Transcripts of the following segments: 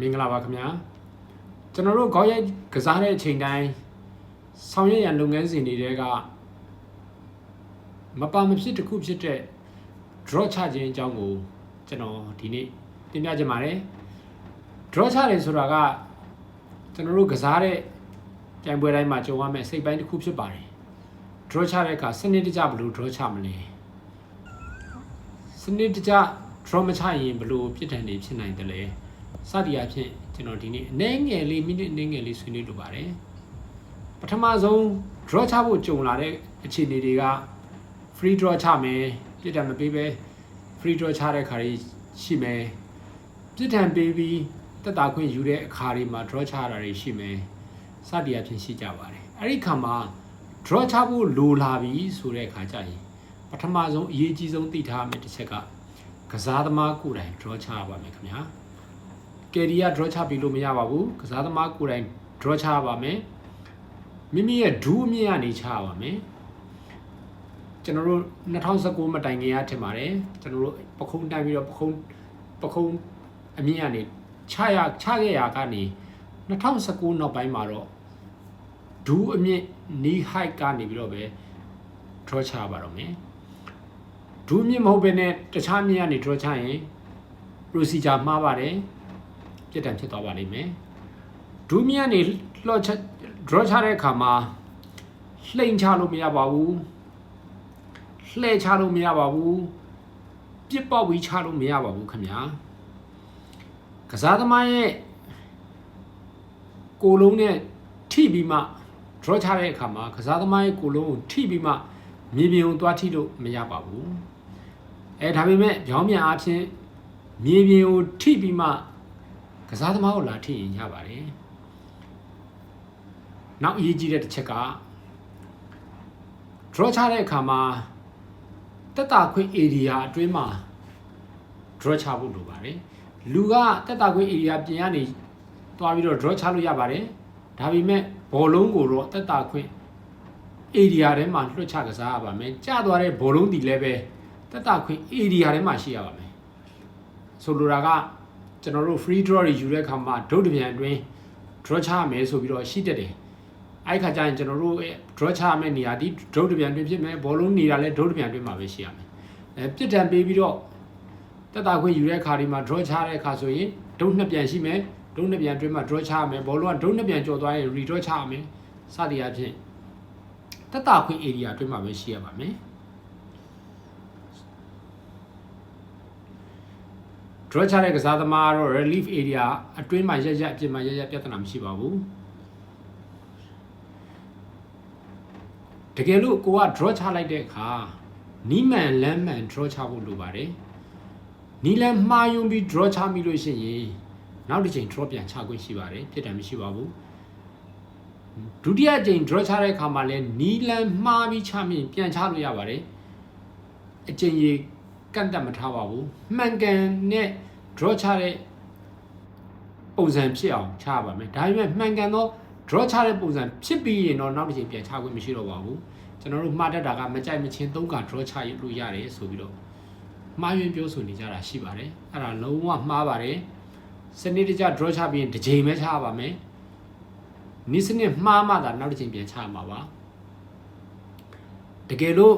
မင်္ဂလာပါခင်ဗျာကျွန်တော်တို့ခေါင်းရိုက်ကစားတဲ့အချိန်တိုင်းဆောင်ရွက်ရန်လုပ်ငန်းစဉ်တွေကမပါမဖြစ်တစ်ခုဖြစ်တဲ့ draw ချခြင်းအကြောင်းကိုကျွန်တော်ဒီနေ့တင်ပြချင်ပါတယ် draw ချတယ်ဆိုတာကကျွန်တော်တို့ကစားတဲ့ပြိုင်ပွဲတိုင်းမှာကြုံရမယ့်စိတ်ပိုင်းတစ်ခုဖြစ်ပါတယ် draw ချတဲ့အခါစနစ်တကျဘယ်လို draw ချမလဲစနစ်တကျ draw မချရင်ဘယ်လိုပြစ်ဒဏ်တွေဖြစ်နိုင်တယ်လဲ စသည်အဖြစ်ကျွန်တော်ဒီနေ့အနည်းငယ်လေးမိနစ်အနည်းငယ်လေးဆွေးနွေးလိုပါတယ်ပထမဆုံး draw ချဖို့ကြုံလာတဲ့အခြေအနေတွေက free draw ချမယ်ပြစ်ဒဏ်မပေးပဲ free draw ချတဲ့ခါတွေရှိမယ်ပြစ်ဒဏ်ပေးပြီးတက်တာခွင့်ယူတဲ့အခါတွေမှာ draw ချတာတွေရှိမယ်စသည်အဖြစ်ရှိကြပါတယ်အဲ့ဒီခါမှာ draw ချဖို့လိုလာပြီဆိုတဲ့အခါကျရင်ပထမဆုံးအရေးကြီးဆုံးသိထားမယ့်တစ်ချက်ကကစားသမားကိုယ်တိုင် draw ချရပါမယ်ခင်ဗျာ ကယ်ရီက draw ချပြီးလို့မရပါဘူးကစားသမားကိုယ်တိုင် draw ချရပါမယ်မိမိရဲ့ဒူးအမြင့်ကနေချရပါမယ်ကျွန်တော်တို့2019မတိုင်ခင်ကထင်ပါတယ်ကျွန်တော်တို့ပခုံးတိုင်ပြီးတော့ပခုံးပခုံးအမြင့်ကနေချရချခဲ့ရကနေ2019နောက်ပိုင်းမှာတော့ဒူးအမြင့် knee height ကနေပြီးတော့ပဲ draw ချပါတော့မယ်ဒူးမြင့်မဟုတ်ဘဲနဲ့တခြားမြင့်ကနေ draw ချရင် procedure မှားပါတယ် ပြစ်ဒဏ်ဖြစ်သွားပါလိမ့်မယ်ဒူးမြင့်ကနေလှော့ချ draw ချတဲ့အခါမှာလှိမ့်ချလို့မရပါဘူးလှဲ့ချလို့မရပါဘူးပြစ်ပေါက်ပြီးချလို့မရပါဘူးခင်ဗျာကစားသမားရဲ့ကိုယ်လုံးနဲ့ထိပြီးမှ draw ချတဲ့အခါမှာကစားသမားရဲ့ကိုယ်လုံးကိုထိပြီးမှမြေပြင်ကိုသွားထိလို့မရပါဘူးအဲဒါပေမဲ့ပြောင်းပြန်အားဖြင့်မြေပြင်ကိုထိပြီးမှ ကစားသမားကိုလာထိရင်ရပါတယ်နောက်အရေးကြီးတဲ့တစ်ချက်က draw ချတဲ့အခါမှာတက်တာခွင့် area အတွင်းမှာ draw ချဖို့လိုပါတယ်လူကတက်တာခွင့် area ပြင်ရနေသွားပြီးတော့ draw ချလို့ရပါတယ်ဒါပေမဲ့ဘောလုံးကိုတော့တက်တာခွင့် area ထဲမှာလွှတ်ချကစားရပါမယ်ကျသွားတဲ့ဘောလုံးဒီလည်းပဲတက်တာခွင့် area ထဲမှာရှိရပါမယ်ဆိုလိုတာက ကျွန်တော်တို့ free draw တွေယူတဲ့အခါမှာဒုတ်တပြန်အတွင်း draw ချရမယ်ဆိုပြီးတော့ရှိတတ်တယ်အဲ့ခါကျရင်ကျွန်တော်တို့ draw ချရမယ့်နေရာဒီဒုတ်တပြန်အတွင်းဖြစ်မယ်ဘောလုံးနေတာလည်းဒုတ်တပြန်အတွင်းမှာပဲရှိရမယ်အဲပြစ်ဒဏ်ပေးပြီးတော့တက်တာခွင့်ယူတဲ့အခါဒီမှာ draw ချတဲ့အခါဆိုရင်ဒုတ်နှစ်ပြန်ရှိမယ်ဒုတ်နှစ်ပြန်အတွင်းမှာ draw ချရမယ်ဘောလုံးကဒုတ်နှစ်ပြန်ကျော်သွားရင် redraw ချရမယ်စသည်အဖြစ်တက်တာခွင့် area အတွင်းမှာပဲရှိရပါမယ် draw ချတဲ့ကစားသမားကတော့ relief area အတွင်းမှာရက်ရက်အပြင်မှာရက်ရက်ပြဿနာမရှိပါဘူးတကယ်လို့ကိုက draw ချလိုက်တဲ့အခါနီးမှန်လမ်းမှန် draw ချဖို့လိုပါတယ်နီးလမ်းမှားယွင်းပြီး draw ချမိလို့ရှိရင်နောက်တစ်ချိန် draw ပြန်ချခွင့်ရှိပါတယ်ပြစ်ဒဏ်မရှိပါဘူးဒုတိယချိန် draw ချတဲ့အခါမှာလည်းနီးလမ်းမှားပြီးချမိရင်ပြန်ချလို့ရပါတယ်အချိန်ကြီး ကန့်တက်မထားပါဘူးမှန်ကန်နဲ့ draw ချတဲ့ပုံစံဖြစ်အောင်ချပါမယ်ဒါပေမဲ့မှန်ကန်သော draw ချတဲ့ပုံစံဖြစ်ပြီးရင်တော့နောက်တစ်ချိန်ပြန်ချခွင့်မရှိတော့ပါဘူးကျွန်တော်တို့မှားတတ်တာကမကြိုက်မချင်းသုံးက draw ချရလို့ရတယ်ဆိုပြီးတော့မှားယွင်းပြောဆိုနေကြတာရှိပါတယ်အဲ့ဒါလုံးဝမှားပါတယ်စနစ်တကျ draw ချပြီးရင်တစ်ချိန်ပဲချပါမယ်နိစနစ်မှားမှသာနောက်တစ်ချိန်ပြန်ချမှာပါတကယ်လို့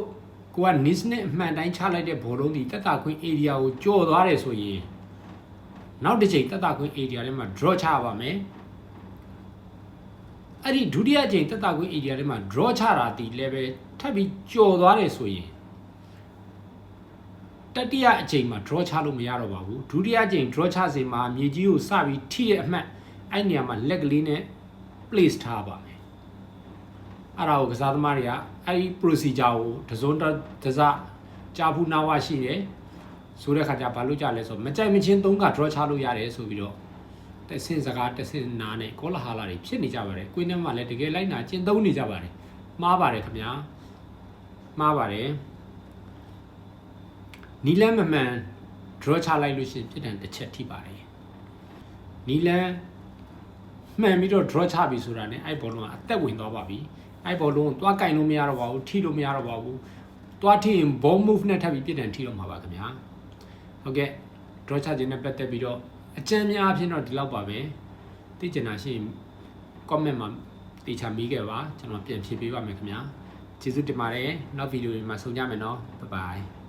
ကိုကနိစနစ်အမှန်တိုင်းချလိုက်တဲ့ဘောလုံးဒီတက်တာခွင့် area ကိုကျော်သွားတယ်ဆိုရင်နောက်တစ်ချိန်တက်တာခွင့် area ထဲမှာ draw ချပါမယ်အဲ့ဒီဒုတိယချိန်တက်တာခွင့် area ထဲမှာ draw ချတာဒီ level ထပ်ပြီးကျော်သွားတယ်ဆိုရင်တတိယအချိန်မှာ draw ချလို့မရတော့ပါဘူးဒုတိယအချိန် draw ချစဉ်မှာမြေကြီးကိုစပြီးထိတဲ့အမှတ်အဲ့နေရာမှာလက်ကလေးနဲ့ place ထားပါမယ် အဲ့ဒါကိုကစားသမားတွေကအဲ့ဒီ procedure ကိုတစုံတစကြားဘူးနာဝရှိတယ်ဆိုတဲ့ခါကျဘာလို့ကြလဲဆိုမကြိုက်မချင်းသုံးက draw ချလို့ရတယ်ဆိုပြီးတော့တဆင့်စကားတဆင့်နားနဲ့ကောလာဟာလာတွေဖြစ်နေကြပါတယ်ကွင်းထဲမှာလည်းတကယ်လိုက်နာကျင့်သုံးနေကြပါတယ်မှားပါတယ်ခင်ဗျာမှားပါတယ်နီလန်းမမှန် draw ချလိုက်လို့ရှိရင်ပြစ်ဒဏ်တစ်ချက်ထိပါတယ်နီလန်းမှန်ပြီးတော့ draw ချပြီဆိုတာ ਨੇ အဲ့ဘောလုံးကအသက်ဝင်သွားပါပြီ အဲ့ဘောလုံးကိုသွားကင်လို့မရတော့ပါဘူးထိလို့မရတော့ပါဘူးသွားထိရင် ball move နဲ့ထပ်ပြီးပြစ်ဒဏ်ထိတော့မှာပါခင်ဗျာဟုတ်ကဲ့ draw ချခြင်းနဲ့ပတ်သက်ပြီးတော့အကြံများအဖြစ်တော့ဒီလောက်ပါပဲသိကျင်တာရှိရင် comment မှာတေချာမိခဲ့ပါကျွန်တော်ပြန်ဖြေပေးပါမယ်ခင်ဗျာကျေးဇူးတင်ပါတယ်နောက်ဗီဒီယိုတွေမှာဆုံကြမယ်နော် bye bye